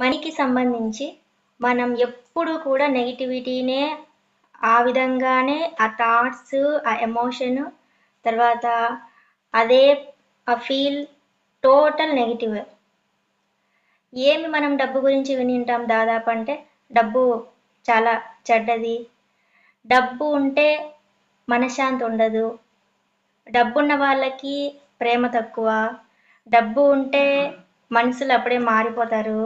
మనీకి సంబంధించి మనం ఎప్పుడు కూడా నెగిటివిటీనే ఆ విధంగానే ఆ థాట్స్ ఆ ఎమోషన్ తర్వాత అదే ఆ ఫీల్ టోటల్ నెగిటివ్ ఏమి మనం డబ్బు గురించి వినింటాం దాదాపు అంటే డబ్బు చాలా చెడ్డది. డబ్బు ఉంటే మనశ్శాంతి ఉండదు. డబ్బున్న వాళ్ళకి ప్రేమ తక్కువ. డబ్బు ఉంటే మనుషులు అప్పుడే మారిపోతారు.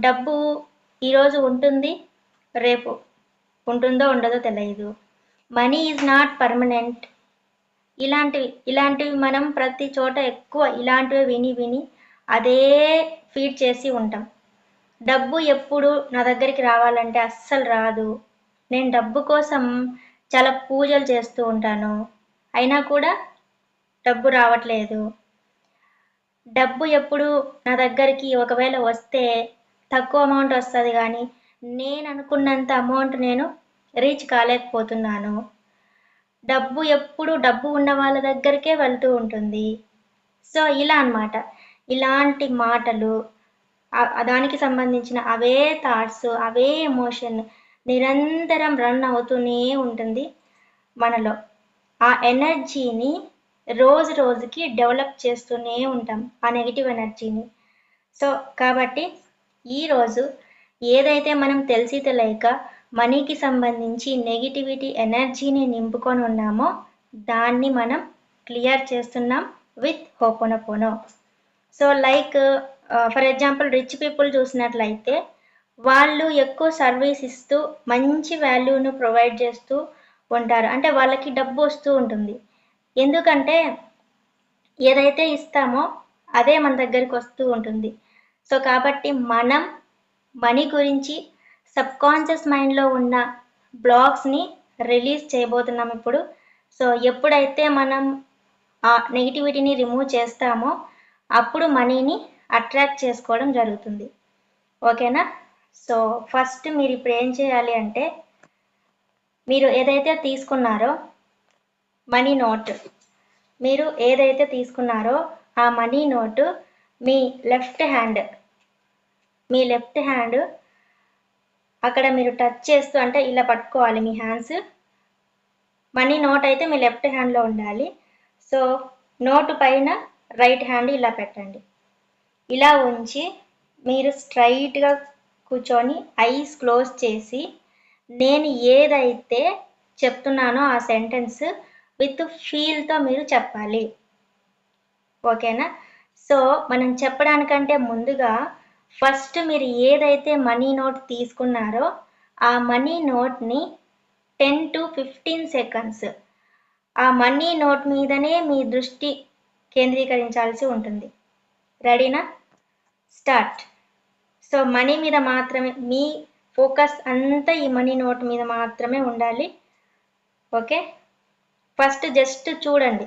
డబ్బు ఈరోజు ఉంటుంది రేపు ఉంటుందో ఉండదో తెలియదు. Money is not permanent. ఇలాంటివి ఇలాంటివి మనం ప్రతి చోట ఎక్కువ ఇలాంటివి విని విని అదే ఫీడ్ చేసి ఉంటాం. డబ్బు ఎప్పుడు నా దగ్గరికి రావాలంటే అస్సలు రాదు. నేను డబ్బు కోసం చాలా పూజలు చేస్తూ ఉంటాను. అయినా కూడా డబ్బు రావట్లేదు. డబ్బు ఎప్పుడు నా దగ్గరికి ఒకవేళ వస్తే తక్కువ అమౌంట్ వస్తుంది కానీ నేను అనుకున్నంత అమౌంట్ నేను రీచ్ కాలేకపోతున్నాను. డబ్బు ఎప్పుడు డబ్బు ఉన్న వాళ్ళ దగ్గరికే వెళ్తూ ఉంటుంది. సో ఇలా అన్నమాట. ఇలాంటి మాటలు దానికి సంబంధించిన అవే థాట్స్ అవే ఎమోషన్ నిరంతరం రన్ అవుతూనే ఉంటుంది మనలో. ఆ ఎనర్జీని రోజు రోజుకి డెవలప్ చేస్తూనే ఉంటాం ఆ నెగిటివ్ ఎనర్జీని సో కాబట్టి ఈరోజు ఏదైతే మనం తెలిసి తెలియక మనీకి సంబంధించి నెగిటివిటీ ఎనర్జీని నింపుకొని ఉన్నామో దాన్ని మనం క్లియర్ చేస్తున్నాం with hooponopono so like for example rich people చూసినట్లయితే వాళ్ళు ఎక్కువ సర్వీస్ ఇస్తూ మంచి వాల్యూను ప్రొవైడ్ చేస్తూ ఉంటారు. అంటే వాళ్ళకి డబ్బు వస్తూ ఉంటుంది. ఎందుకంటే ఏదైతే ఇస్తామో అదే మన దగ్గరికి వస్తూ ఉంటుంది. సో కాబట్టి మనం మనీ గురించి సబ్కాన్షియస్ మైండ్లో ఉన్న బ్లాగ్స్ని రిలీజ్ చేయబోతున్నాం ఇప్పుడు. సో ఎప్పుడైతే మనం ఆ నెగిటివిటీని రిమూవ్ చేస్తామో అప్పుడు మనీని అట్రాక్ట్ చేసుకోవడం జరుగుతుంది. ఓకేనా? సో ఫస్ట్ మీరు ఇప్పుడు ఏం చేయాలి అంటే మీరు ఏదైతే తీసుకున్నారో మనీ నోట్. మీరు ఏదైతే తీసుకున్నారో ఆ మనీ నోటు మీ లెఫ్ట్ హ్యాండ్ మీ లెఫ్ట్ హ్యాండ్ అక్కడ మీరు టచ్ చేస్తూ అంటే ఇలా పట్టుకోవాలి మీ హ్యాండ్స్. మనీ నోట్ అయితే మీ లెఫ్ట్ హ్యాండ్లో ఉండాలి. సో నోటు పైన రైట్ హ్యాండ్ ఇలా పెట్టండి. ఇలా ఉంచి మీరు స్ట్రైట్గా కూర్చొని ఐస్ క్లోజ్ చేసి నేను ఏదైతే చెప్తున్నానో ఆ సెంటెన్స్ విత్ ఫీల్తో మీరు చెప్పాలి. ఓకేనా? సో మనం చెప్పడానికంటే ముందుగా ఫస్ట్ మీరు ఏదైతే మనీ నోట్ తీసుకున్నారో ఆ మనీ నోట్ని టెన్ టు ఫిఫ్టీన్ సెకండ్స్ ఆ మనీ నోట్ మీదనే మీ దృష్టి కేంద్రీకరించాల్సి ఉంటుంది. రెడీనా? స్టార్ట్. సో మనీ మీద మాత్రమే మీ ఫోకస్ అంతా ఈ మనీ నోట్ మీద మాత్రమే ఉండాలి. ఓకే? ఫస్ట్ జస్ట్ చూడండి.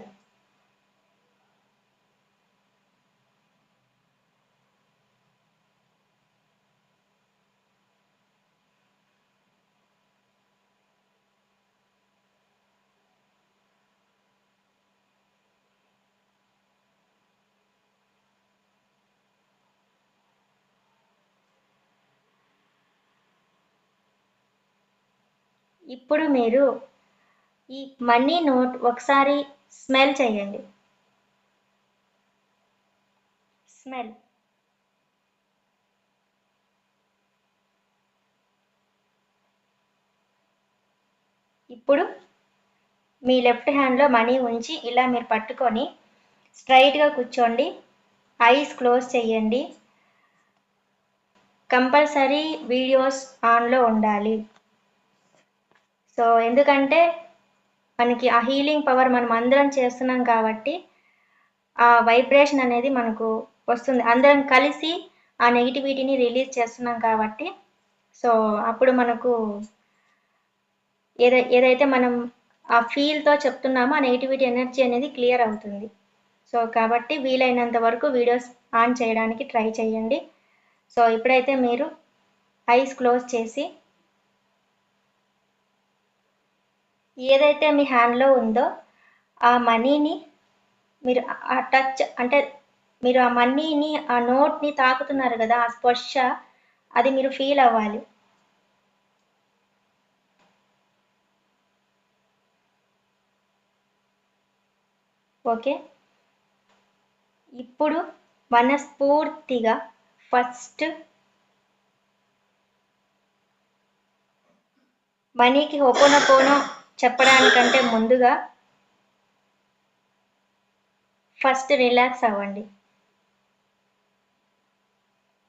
ఇప్పుడు మీరు ఈ మనీ నోట్ ఒకసారి స్మెల్ చేయండి. స్మెల్. ఇప్పుడు మీ లెఫ్ట్ హ్యాండ్లో మనీ ఉంచి ఇలా మీరు పట్టుకొని స్ట్రైట్గా కూర్చోండి. ఐస్ క్లోజ్ చేయండి. కంపల్సరీ వీడియోస్ ఆన్లో ఉండాలి. సో ఎందుకంటే మనకి ఆ హీలింగ్ పవర్ మనం అందరం చేస్తున్నాం కాబట్టి ఆ వైబ్రేషన్ అనేది మనకు వస్తుంది. అందరం కలిసి ఆ నెగిటివిటీని రిలీజ్ చేస్తున్నాం కాబట్టి సో అప్పుడు మనకు ఏదై ఏదైతే మనం ఆ ఫీల్తో చెప్తున్నామో ఆ నెగిటివిటీ ఎనర్జీ అనేది క్లియర్ అవుతుంది. సో కాబట్టి వీలైనంత వరకు వీడియోస్ ఆన్ చేయడానికి ట్రై చేయండి. సో ఇప్పుడైతే మీరు ఐస్ క్లోజ్ చేసి ఏదైతే మీ హ్యాండ్లో ఉందో ఆ మనీని మీరు ఆ టచ్ అంటే మీరు ఆ మనీని ఆ నోట్ని తాకుతున్నారు కదా ఆ స్పర్శ అది మీరు ఫీల్ అవ్వాలి. ఓకే? ఇప్పుడు మనస్ఫూర్తిగా ఫస్ట్ మనీకి హోపోనపోనో చెప్పడానికంటే ముందుగా ఫస్ట్ రిలాక్స్ అవ్వండి.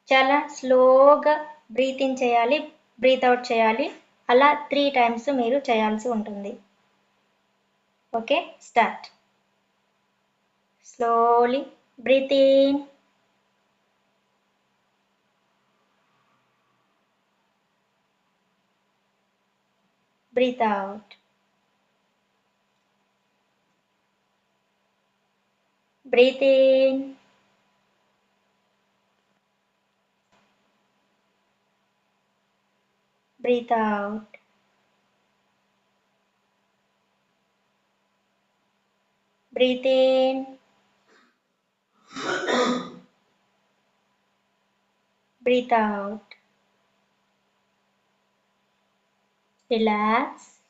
చాలా స్లోగా బ్రీత్ ఇన్ చేయాలి బ్రీత్ అవుట్ చేయాలి. అలా త్రీ టైమ్స్ మీరు చేయాల్సి ఉంటుంది. Okay start. Slowly breathe in. Breathe out. Breathe in. Breathe out. Breathe in. Breathe out. Relax.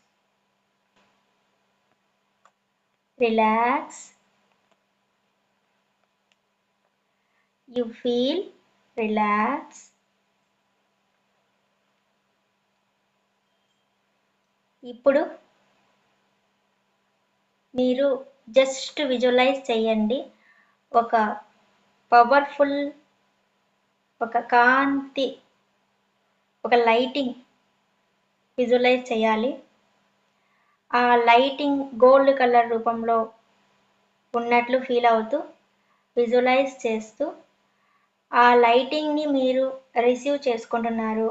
Relax. You feel relaxed. ఇప్పుడు మీరు జస్ట్ విజువలైజ్ చేయండి ఒక పవర్ఫుల్ ఒక కాంతి ఒక లైటింగ్ విజువలైజ్ చేయాలి ఆ లైటింగ్ గోల్డ్ కలర్ రూపంలో ఉన్నట్లు ఫీల్ అవుతూ విజువలైజ్ చేస్తూ ఆ లైటింగ్ని మీరు రిసీవ్ చేసుకుంటున్నారు.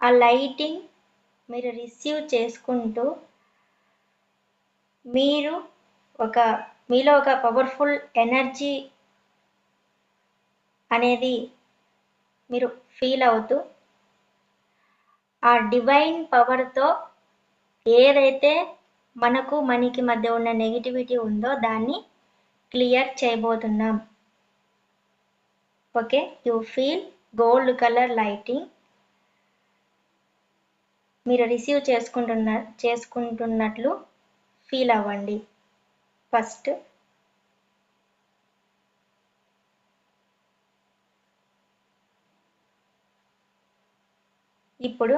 ఆ లైటింగ్ మీరు రిసీవ్ చేసుకుంటూ మీరు ఒక మీలో ఒక పవర్ఫుల్ ఎనర్జీ అనేది మీరు ఫీల్ అవుతూ ఆ డివైన్ పవర్తో ఏదైతే మనకు మనకి మధ్య ఉన్న నెగిటివిటీ ఉందో దాన్ని క్లియర్ చేయబోతున్నాం. Okay you feel gold colour lighting. మీరు రిసీవ్ చేసుకుంటున్న చేసుకుంటున్నట్లు ఫీల్ అవ్వండి. ఫస్ట్ ఇప్పుడు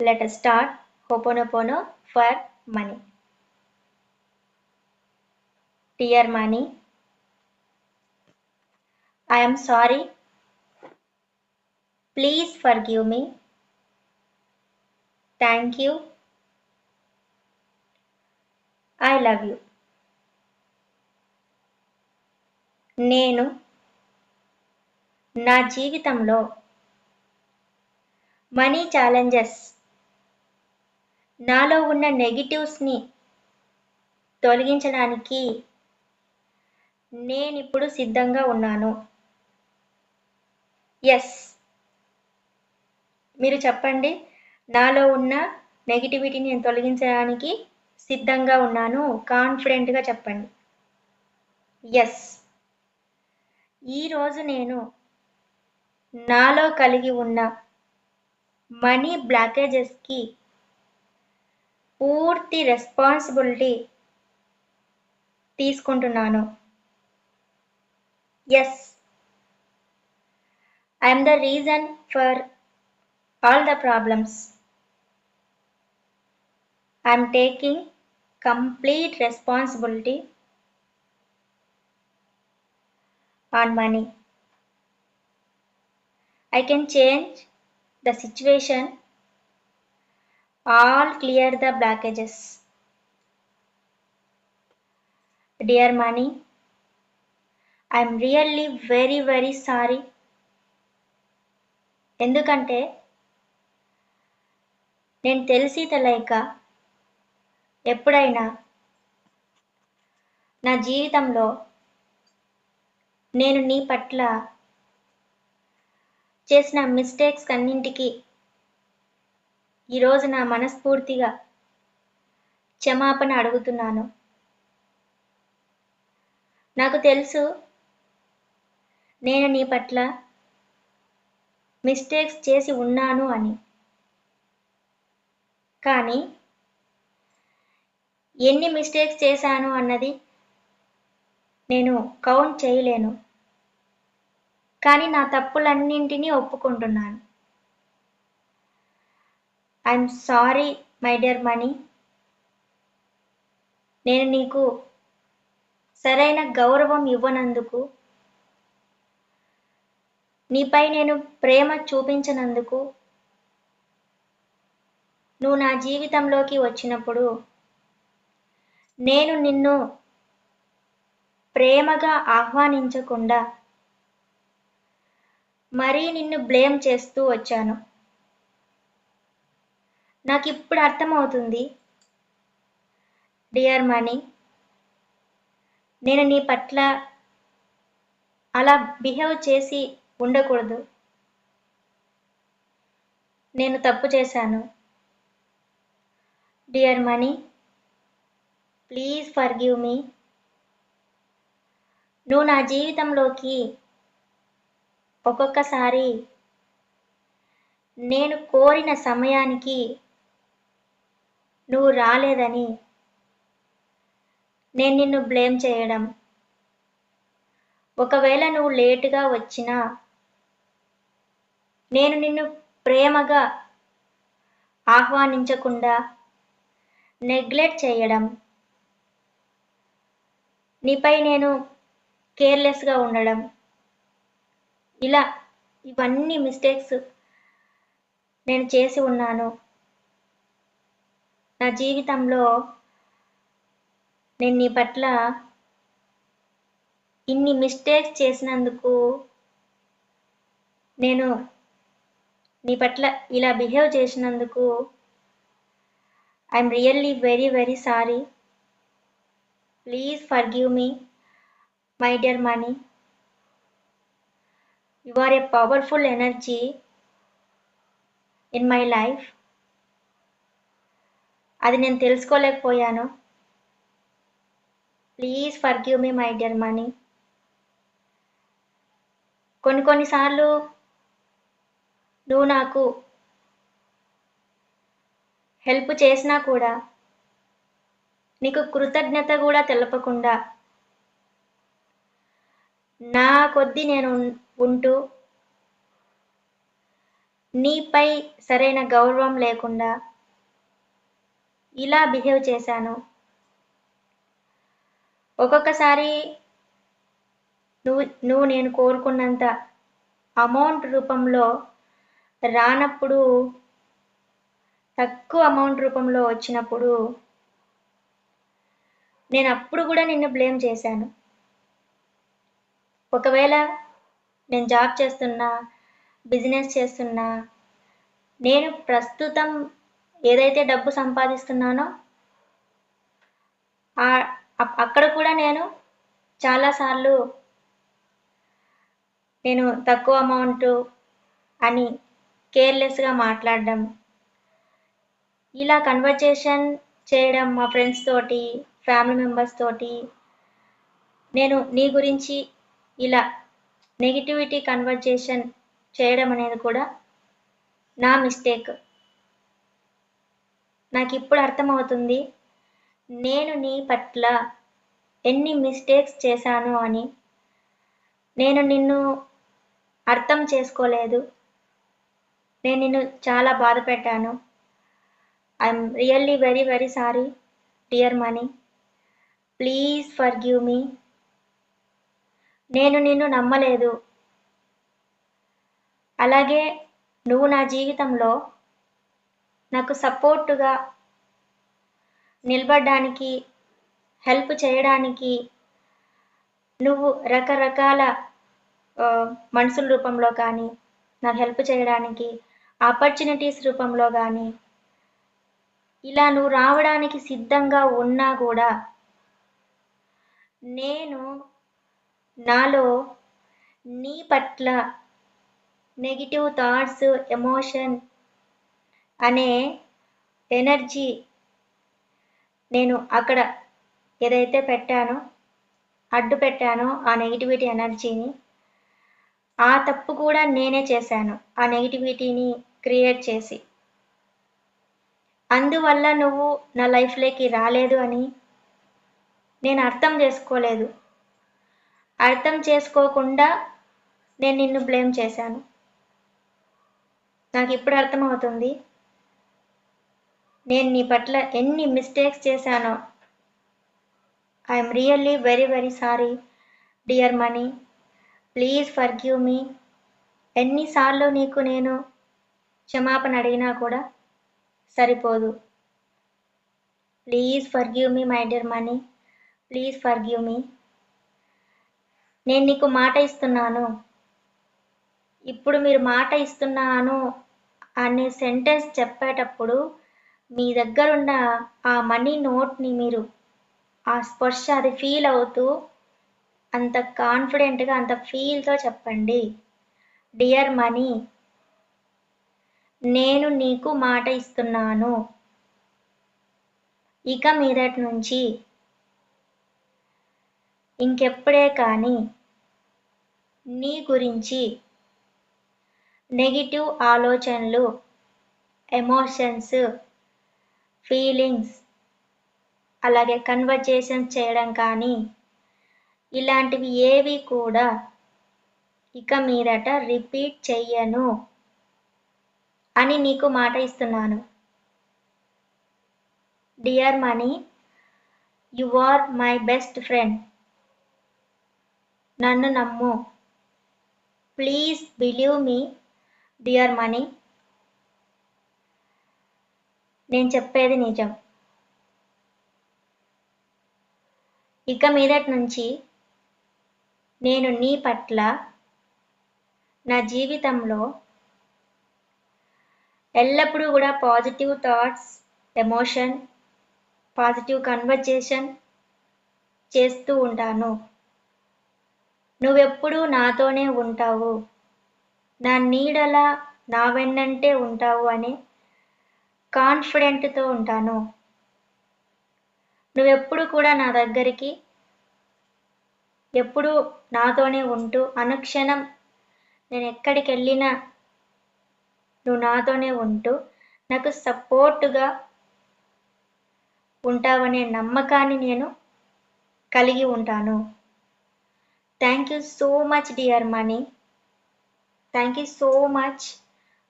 let start hooponopono for money dear money I am sorry. Please forgive me. Thank you. I love you. నేను నా జీవితంలో మనీ ఛాలెంజెస్ నాలో ఉన్న నెగిటివ్స్ని తొలగించడానికి నేనిప్పుడు సిద్ధంగా ఉన్నాను ఎస్ మీరు చెప్పండి. నాలో ఉన్న నెగిటివిటీని నేను తొలగించడానికి సిద్ధంగా ఉన్నాను. కాన్ఫిడెంట్గా చెప్పండి. ఎస్ ఈరోజు నేను నాలో కలిగి ఉన్న మనీ బ్లాకేజెస్కి పూర్తి రెస్పాన్సిబిలిటీ తీసుకుంటున్నాను. Yes I am the reason for all the problems. I am taking complete responsibility on money. I can change the situation, all clear the blockages. Dear money, I am really very, very sorry ఎందుకంటే నేను తెలిసి తెలియక ఎప్పుడైనా నా జీవితంలో నేను నీ పట్ల చేసిన మిస్టేక్స్ అన్నింటికి ఈరోజు నా మనస్ఫూర్తిగా క్షమాపణ అడుగుతున్నాను. నాకు తెలుసు నేను నీ పట్ల మిస్టేక్స్ చేసి ఉన్నాను అని. కానీ ఎన్ని మిస్టేక్స్ చేశాను అన్నది నేను కౌంట్ చేయలేను. కానీ నా తప్పులన్నింటినీ ఒప్పుకుంటున్నాను. I'm sorry my dear money నేను నీకు సరైన గౌరవం ఇవ్వనందుకు నీపై నేను ప్రేమ చూపించనందుకు నువ్వు నా జీవితంలోకి వచ్చినప్పుడు నేను నిన్ను ప్రేమగా ఆహ్వానించకుండా మరీ నిన్ను బ్లేమ్ చేస్తూ వచ్చాను. నాకు ఇప్పుడు అర్థమవుతుంది డియర్ మనీ నేను నీ పట్ల అలా బిహేవ్ చేసి ఉండకూడదు. నేను తప్పు చేశాను. Dear money please forgive me. నువ్వు నా జీవితంలోకి ఒక్కొక్కసారి నేను కోరిన సమయానికి నువ్వు రాలేదని నేను నిన్ను బ్లేమ్ చేయడం. ఒకవేళ నువ్వు లేటుగా వచ్చినా నేను నిన్ను ప్రేమగా ఆహ్వానించకుండా నెగ్లెక్ట్ చేయడం. నీపై నేను కేర్లెస్గా ఉండడం. ఇలా ఇవన్నీ మిస్టేక్స్ నేను చేసి ఉన్నాను. నా జీవితంలో నేను నీ పట్ల ఇన్ని మిస్టేక్స్ చేసినందుకు నేను నీ పట్ల ఇలా బిహేవ్ చేసినందుకు I'm really very very sorry please forgive me my dear money you are a powerful energy in my life అది నేను తెలుసుకోలేకపోయాను. Please forgive me my dear money కొన్ని కొన్నిసార్లు నువ్వు నాకు హెల్ప్ చేసినా కూడా నీకు కృతజ్ఞత కూడా తెలపకుండా నా కొద్ది నేను ఉంటూ నీపై సరైన గౌరవం లేకుండా ఇలా బిహేవ్ చేశాను. ఒక్కొక్కసారి నువ్వు నువ్వు నేను కోరుకున్నంత అమౌంట్ రూపంలో రానప్పుడు తక్కువ అమౌంట్ రూపంలో వచ్చినప్పుడు నేను అప్పుడు కూడా నిన్ను బ్లేమ్ చేశాను. ఒకవేళ నేను జాబ్ చేస్తున్నా బిజినెస్ చేస్తున్నా నేను ప్రస్తుతం ఏదైతే డబ్బు సంపాదిస్తున్నానో అక్కడ కూడా నేను చాలాసార్లు నేను తక్కువ అమౌంట్ అని కేర్లెస్గా మాట్లాడడం. ఇలా కన్వర్జేషన్ చేయడం మా ఫ్రెండ్స్ తోటి ఫ్యామిలీ మెంబర్స్ తోటి. నేను నీ గురించి ఇలా నెగిటివిటీ కన్వర్జేషన్ చేయడం అనేది కూడా నా మిస్టేక్ నాకు ఇప్పుడు అర్థమవుతుంది నేను నీ పట్ల ఎన్ని మిస్టేక్స్ చేశాను అని. నేను నిన్ను అర్థం చేసుకోలేదు. నేను నిన్ను చాలా బాధ పెట్టాను. I'm really very very sorry dear money please forgive me నేను నిన్ను నమ్మలేదు. అలాగే నువ్వు నా జీవితంలో నాకు సపోర్టుగా నిలబడడానికి హెల్ప్ చేయడానికి నువ్వు రకరకాల మనుషుల రూపంలో కానీ నాకు హెల్ప్ చేయడానికి ఆపర్చునిటీస్ రూపంలో కానీ ఇలా నువ్వు రావడానికి సిద్ధంగా ఉన్నా కూడా నేను నాలో నీ పట్ల నెగిటివ్ థాట్స్ ఎమోషన్ అనే ఎనర్జీ నేను అక్కడ ఏదైతే పెట్టానో అడ్డు పెట్టానో ఆ నెగిటివిటీ ఎనర్జీని ఆ తప్పు కూడా నేనే చేశాను. ఆ నెగిటివిటీని క్రియేట్ చేసి. అందువల్ల నువ్వు నా లైఫ్లోకి రాలేదు అని నేను అర్థం చేసుకోలేదు. అర్థం చేసుకోకుండా నేను నిన్ను బ్లేమ్ చేశాను. నాకు ఇప్పుడు అర్థమవుతుంది. నేను నీ పట్ల ఎన్ని మిస్టేక్స్ చేశానో. I'm really very very sorry dear money please forgive me ఎన్నిసార్లు నీకు నేను క్షమాపణ అడిగినా కూడా సరిపోదు. Please forgive me my dear money please forgive me నేను నీకు మాట ఇస్తున్నాను. ఇప్పుడు మీరు మాట ఇస్తున్నాను అనే సెంటెన్స్ చెప్పేటప్పుడు మీ దగ్గర ఉన్న ఆ మనీ నోట్ని మీరు ఆ స్పర్శ అది ఫీల్ అవుతూ అంత కాన్ఫిడెంట్గా అంత ఫీల్తో చెప్పండి. డియర్ మనీ నేను నీకు మాట ఇస్తున్నాను. ఇక మీదటి నుంచి ఇంకెప్పుడే కానీ నీ గురించి నెగిటివ్ ఆలోచనలు ఎమోషన్స్ ఫీలింగ్స్ అలాగే కన్వర్జేషన్స్ చేయడం కానీ ఇలాంటివి ఏవి కూడా ఇక మీదట రిపీట్ చెయ్యను అని నీకు మాట ఇస్తున్నాను. Dear money you are my best friend నన్ను నమ్ము. Please believe me dear money నేను చెప్పేది నిజం. ఇక మీదటి నుంచి నేను నీ పట్ల నా జీవితంలో ఎల్లప్పుడూ కూడా positive thoughts emotion positive conversation చేస్తూ ఉంటాను. నువ్వెప్పుడూ నాతోనే ఉంటావు. నా నీడలా నా వెన్నంటే ఉంటావు అని కాన్ఫిడెంట్తో ఉంటాను. నువ్వెప్పుడు కూడా నా దగ్గరికి ఎప్పుడు నాతోనే ఉంటూ అనుక్షణం నేను ఎక్కడికి వెళ్ళినా నువ్వు నాతోనే ఉంటూ నాకు సపోర్టుగా ఉంటావనే నమ్మకాన్ని నేను కలిగి ఉంటాను. Thank you so much dear money thank you so much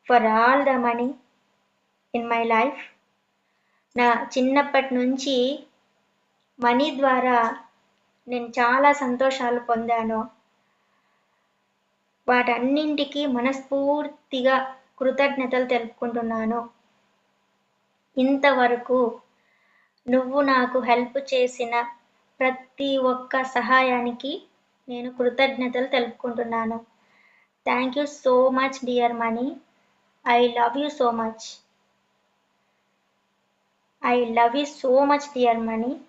for all the money in my life నా చిన్నప్పటి నుంచి మనీ ద్వారా నేను చాలా సంతోషాలు పొందాను. వాటన్నింటికి మనస్ఫూర్తిగా కృతజ్ఞతలు తెలుపుకుంటున్నాను. ఇంతవరకు నువ్వు నాకు హెల్ప్ చేసిన ప్రతి ఒక్క సహాయానికి నేను కృతజ్ఞతలు తెలుపుకుంటున్నాను. Thank you so much dear money. I love you so much. I love you so much dear money.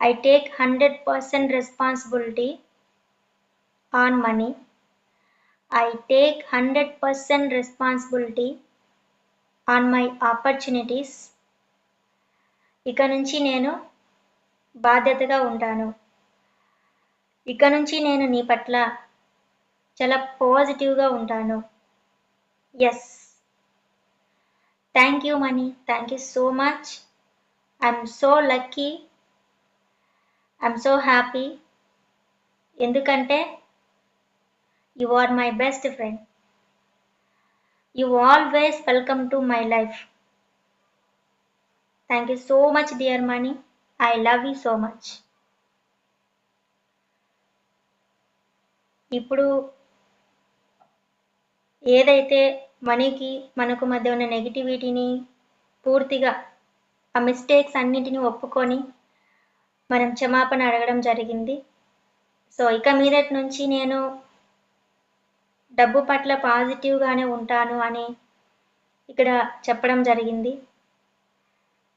I take hundred percent responsibility on money I take hundred percent responsibility on my opportunities ఇక నుంచి నేను బాధ్యతగా ఉంటాను. ఇక నుంచి నేను నీ పట్ల చాలా పాజిటివ్గా ఉంటాను. Yes thank you money thank you so much I'm so lucky I'm so happy ఎందుకంటే you are my best friend you always welcome to my life thank you so much dear money I love you so much ఇప్పుడు ఏదైతే మనీకి మనకు మధ్య ఉన్న నెగిటివిటీని పూర్తిగా ఆ mistakes అన్నింటినీ ఒప్పుకొని మనం క్షమాపణ అడగడం జరిగింది. సో ఇక మీదటి నుంచి నేను డబ్బు పట్ల పాజిటివ్గానే ఉంటాను అని ఇక్కడ చెప్పడం జరిగింది.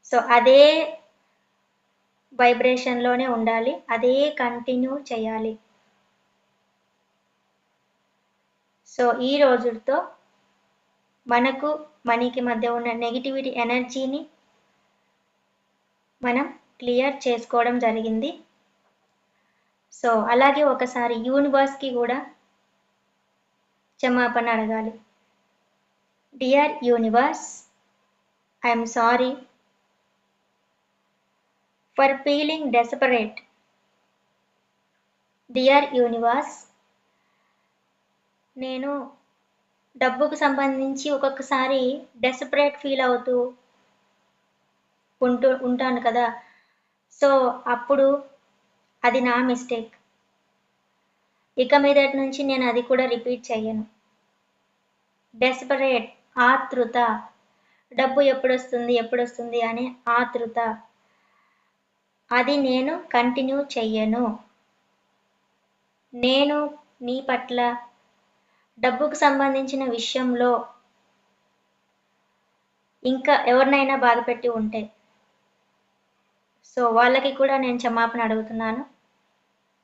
సో అదే వైబ్రేషన్లోనే ఉండాలి. అదే కంటిన్యూ చేయాలి. సో ఈ రోజుతో మనకు మనీకి మధ్య ఉన్న నెగిటివిటీ ఎనర్జీని మనం క్లియర్ చేసుకోవడం జరిగింది. సో అలాగే ఒకసారి యూనివర్స్కి కూడా క్షమాపణ అడగాలి. Dear universe I'm sorry for feeling desperate. Dear universe నేను డబ్బుకు సంబంధించి ఒక్కొక్కసారి డెస్పరేట్ ఫీల్ అవుతూ ఉంటూ ఉంటాను కదా. సో అప్పుడు అది నా మిస్టేక్. ఇక మీదటి నుంచి నేను అది కూడా రిపీట్ చేయను డెస్పరేట్ ఆతృత డబ్బు ఎప్పుడు వస్తుంది ఎప్పుడు వస్తుంది అనే ఆతృత అది నేను కంటిన్యూ చెయ్యను. నేను నీ పట్ల డబ్బుకు సంబంధించిన విషయంలో ఇంకా ఎవరినైనా బాధపెట్టి ఉంటే సో వాళ్ళకి కూడా నేను క్షమాపణ అడుగుతున్నాను.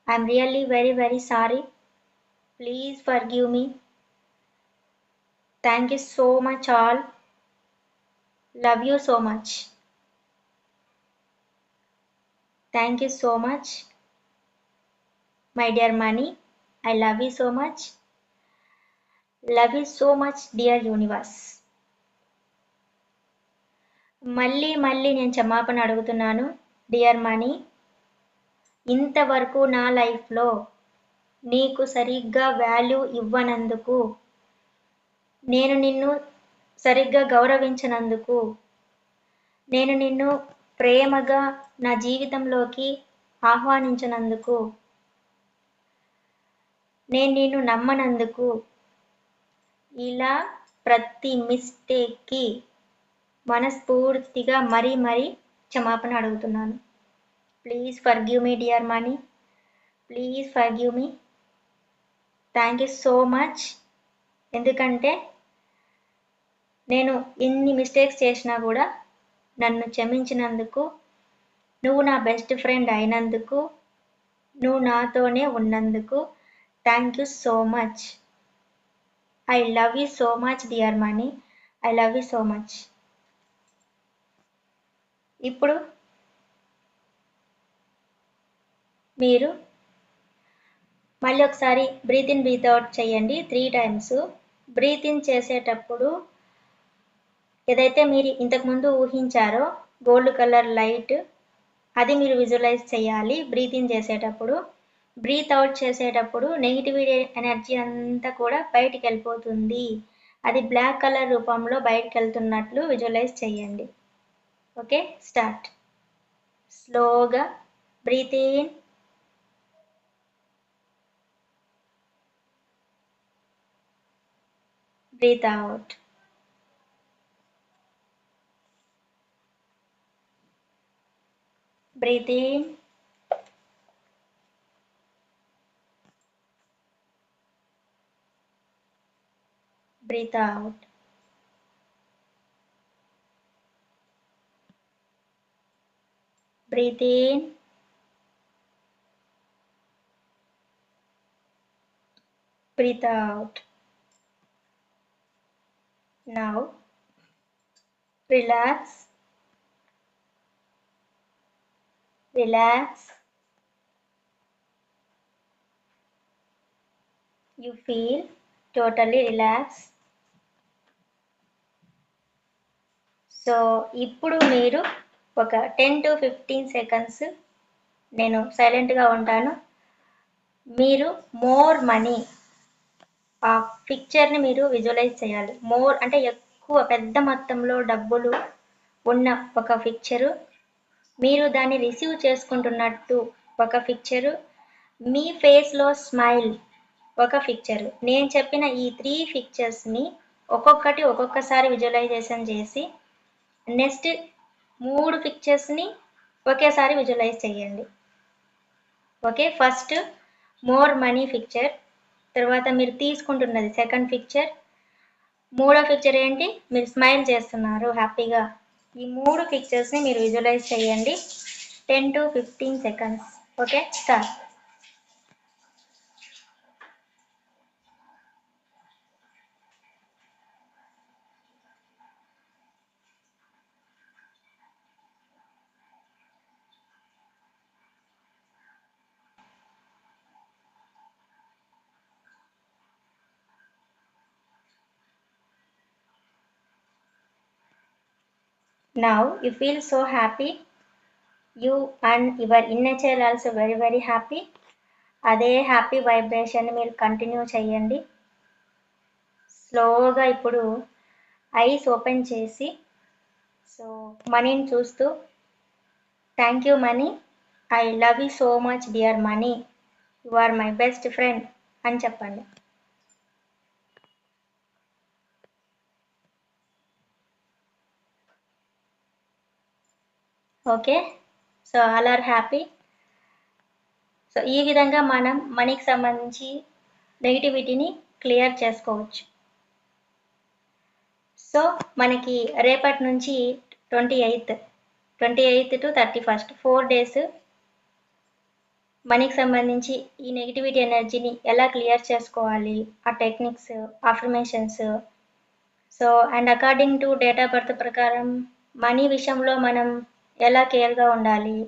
I'm really very very sorry please forgive me thank you so much all love you so much thank you so much my dear money I love you so much love you so much dear universe మళ్ళీ మళ్ళీ నేను క్షమాపణ అడుగుతున్నాను. Dear money ఇంతవరకు నా లైఫ్లో నీకు సరిగ్గా వాల్యూ ఇవ్వనందుకు నేను నిన్ను సరిగ్గా గౌరవించనందుకు నేను నిన్ను ప్రేమగా నా జీవితంలోకి ఆహ్వానించినందుకు నేను నిన్ను నమ్మనందుకు ఇలా ప్రతి మిస్టేక్కి మనస్ఫూర్తిగా మరీ మరీ క్షమాపణ అడుగుతున్నాను. Please forgive me dear money please forgive me thank you so much ఎందుకంటే నేను ఎన్ని మిస్టేక్స్ చేసినా కూడా నన్ను క్షమించినందుకు నువ్వు నా బెస్ట్ ఫ్రెండ్ అయినందుకు నువ్వు నాతోనే ఉన్నందుకు thank you so much I love you so much dear money I love you so much ఇప్పుడు మీరు మళ్ళీ ఒకసారి బ్రీత్ ఇన్ బ్రీత్ అవుట్ చేయండి త్రీ టైమ్స్ బ్రీత్ ఇన్ చేసేటప్పుడు ఏదైతే మీరు ఇంతకుముందు ఊహించారో గోల్డ్ కలర్ లైట్ అది మీరు విజువలైజ్ చేయాలి. బ్రీత్ ఇన్ చేసేటప్పుడు. బ్రీత్ అవుట్ చేసేటప్పుడు నెగిటివ్ ఎనర్జీ అంతా కూడా బయటికి వెళ్ళిపోతుంది. అది బ్లాక్ కలర్ రూపంలో బయటకు వెళ్తున్నట్లు విజువలైజ్ చేయండి. Okay, start. Sloga. Breathe in. Breathe out. Breathe in. Breathe out. Breathe in. Breathe out. Now, relax, relax. You feel totally relaxed. So ఇప్పుడు మీరు ఒక టెన్ టు ఫిఫ్టీన్ సెకండ్స్ నేను సైలెంట్గా ఉంటాను. మీరు మోర్ మనీ ఆ పిక్చర్ని మీరు విజువలైజ్ చేయాలి. మోర్ అంటే ఎక్కువ పెద్ద మొత్తంలో డబ్బులు ఉన్న ఒక పిక్చరు. మీరు దాన్ని రిసీవ్ చేసుకుంటున్నట్టు ఒక పిక్చరు. మీ ఫేస్లో స్మైల్ ఒక పిక్చరు. నేను చెప్పిన ఈ త్రీ పిక్చర్స్ని ఒక్కొక్కటి ఒక్కొక్కసారి విజువలైజేషన్ చేసి నెక్స్ట్ మూడు పిక్చర్స్ని ఒకేసారి విజువలైజ్ చేయండి okay first more money picture తర్వాత మీరు తీసుకుంటున్నది సెకండ్ పిక్చర్ మూడో పిక్చర్ ఏంటి? మీరు స్మైల్ చేస్తున్నారు హ్యాపీగా ఈ మూడు పిక్చర్స్ని మీరు విజువలైజ్ చేయండి ten to fifteen seconds okay start now you feel so happy. You and your inner child also very very happy. అదే హ్యాపీ వైబ్రేషన్ మీరు కంటిన్యూ చేయండి. స్లోగా ఇప్పుడు ఐస్ ఓపెన్ చేసి సో మనీని చూస్తూ thank you money I love you so much dear money you are my best friend అని చెప్పండి. Okay? So all are happy. So ఈ విధంగా మనం మనీకి సంబంధించి నెగిటివిటీని క్లియర్ చేసుకోవచ్చు. సో మనకి రేపటి నుంచి twenty eighth twenty eighth to thirty first four days మనీకి సంబంధించి ఈ నెగిటివిటీ ఎనర్జీని ఎలా క్లియర్ చేసుకోవాలి? ఆ techniques affirmations so and according to date of birth ప్రకారం మనీ విషయంలో మనం ఎలా కేర్గా ఉండాలి?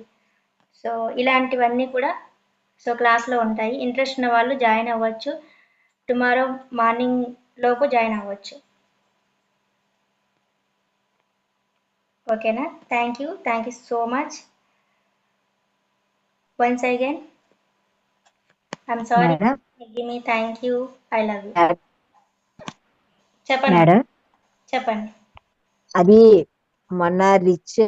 సో ఇలాంటివన్నీ కూడా సో క్లాస్లో ఉంటాయి. ఇంట్రెస్ట్ ఉన్న వాళ్ళు జాయిన్ అవ్వచ్చు. టుమారో మార్నింగ్ లోపు జాయిన్ అవ్వచ్చు. ఓకేనా? Thank you thank you so much once again I'm sorry me thank you I love you చెప్పండి. చెప్పండి. అది మొన్న rich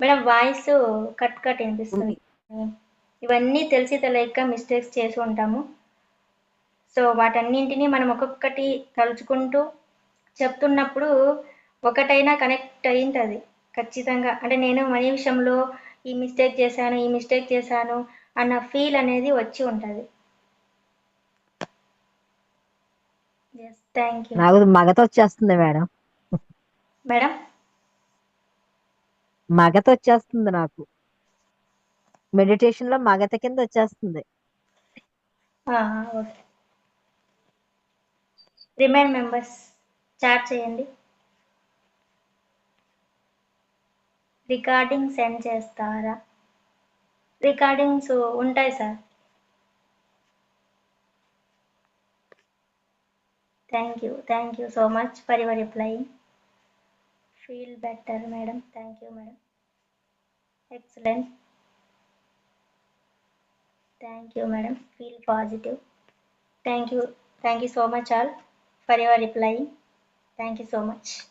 madam voice cut cut వినిపిస్తుంది. ఇవన్నీ తెలిసి తెలియక మిస్టేక్స్ చేసి ఉంటాము. సో వాటన్నింటినీ మనం ఒక్కొక్కటి తలుచుకుంటూ చెప్తున్నప్పుడు ఒకటైనా కనెక్ట్ అయింటుంది. ఖచ్చితంగా. అంటే నేను మనీ విషయంలో ఈ మిస్టేక్ చేశాను ఈ మిస్టేక్ చేశాను అన్న ఫీల్ అనేది వచ్చి ఉంటుంది ఎస్ థ్యాంక్ యూ నాకు మగత వచ్చేస్తుంది మేడం. మేడం? మగత వచ్చేస్తుంది నాకు. మెడిటేషన్లో మగత కింద వచ్చేస్తుంది రిమైన్ మెంబర్స్ చాట్ చేయండి. రికార్డింగ్ సెండ్ చేస్తారా? రికార్డింగ్స్ ఉంటాయి sir. Thank you. Thank you so much for your reply. Feel better, madam. Thank you, madam. Excellent. Thank you, madam. Feel positive. Thank you. Thank you so much all for your reply. Thank you so much.